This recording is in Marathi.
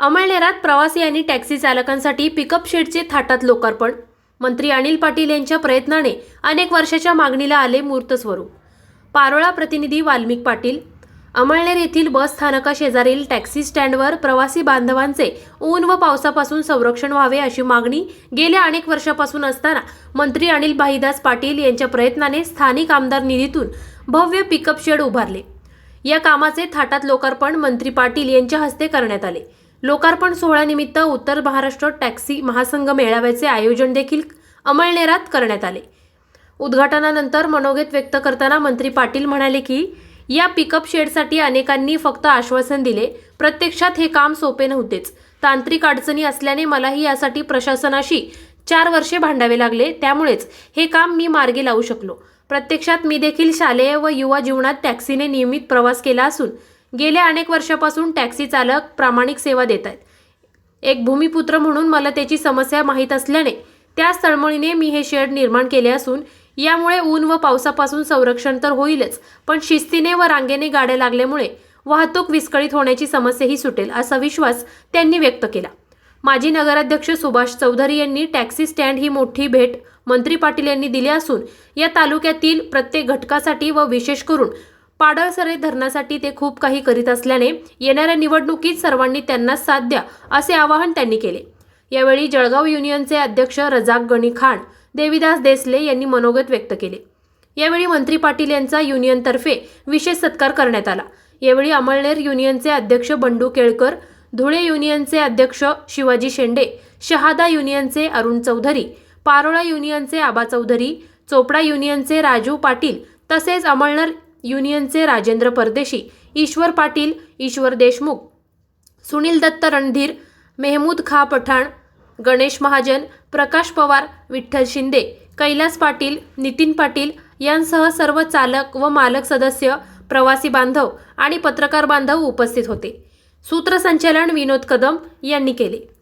अमळनेरात प्रवासी आणि टॅक्सी चालकांसाठी पिकअप शेडचे थाटात लोकार्पण. मंत्री अनिल पाटील यांच्या प्रयत्नाने अनेक वर्षाच्या मागणीला आले मूर्त स्वरूप. पारोळा प्रतिनिधी वाल्मिक पाटील. अमळनेर येथील बस स्थानकाशेजारील टॅक्सी स्टँडवर प्रवासी बांधवांचे ऊन व पावसापासून संरक्षण व्हावे अशी मागणी गेल्या अनेक वर्षापासून असताना मंत्री अनिल भाईदास पाटील यांच्या प्रयत्नाने स्थानिक आमदार निधीतून भव्य पिकअप शेड उभारले. या कामाचे थाटात लोकार्पण मंत्री पाटील यांच्या हस्ते करण्यात आले. लोकार्पण सोहळ्यानिमित्त उत्तर महाराष्ट्र टॅक्सी महासंघ मेळाव्याचे आयोजन देखील अमळनेरात करण्यात आले. उद्घाटनानंतर मनोगत व्यक्त करताना मंत्री पाटील म्हणाले की या पिकअप शेडसाठी अनेकांनी फक्त आश्वासन दिले. प्रत्यक्षात हे काम सोपे नव्हतेच. तांत्रिक अडचणी असल्याने मलाही यासाठी प्रशासनाशी चार वर्षे भांडावे लागले. त्यामुळेच हे काम मी मार्गी लावू शकलो. प्रत्यक्षात मी देखील शालेय व युवा जीवनात टॅक्सीने नियमित प्रवास केला असून गेल्या अनेक वर्षापासून टॅक्सी चालक प्रामाणिक सेवा देत आहेत. एक भूमिपुत्र म्हणून मला त्याची समस्या माहीत असल्याने त्याच तळमळीने मी हे शेड निर्माण केले असून यामुळे ऊन व पावसापासून संरक्षण तर होईलच पण शिस्तीने व रांगेने गाड्या लागल्यामुळे वाहतूक विस्कळीत होण्याची समस्याही सुटेल असा विश्वास त्यांनी व्यक्त केला. माजी नगराध्यक्ष सुभाष चौधरी यांनी टॅक्सी स्टँड ही मोठी भेट मंत्री पाटील यांनी दिली असून या तालुक्यातील प्रत्येक घटकासाठी व विशेष करून पाडळसरे धरणासाठी ते खूप काही करीत असल्याने येणाऱ्या निवडणुकीत सर्वांनी त्यांना साथ द्या असे आवाहन त्यांनी केले. यावेळी जळगाव युनियनचे अध्यक्ष रजाक गणी खान देविदास देसले यांनी मनोगत व्यक्त केले. यावेळी मंत्री पाटील यांचा युनियनतर्फे विशेष सत्कार करण्यात आला. यावेळी अमळनेर युनियनचे अध्यक्ष बंडू केळकर धुळे युनियनचे अध्यक्ष शिवाजी शेंडे शहादा युनियनचे अरुण चौधरी पारोळा युनियनचे आबा चौधरी चोपडा युनियनचे राजू पाटील तसेच अमळनेर युनियनचे राजेंद्र परदेशी ईश्वर पाटील ईश्वर देशमुख सुनील दत्त रणधीर मेहमूद खा पठाण गणेश महाजन प्रकाश पवार विठ्ठल शिंदे कैलास पाटील नितीन पाटील यांसह सर्व चालक व मालक सदस्य प्रवासी बांधव आणि पत्रकार बांधव उपस्थित होते. सूत्रसंचालन विनोद कदम यांनी केले.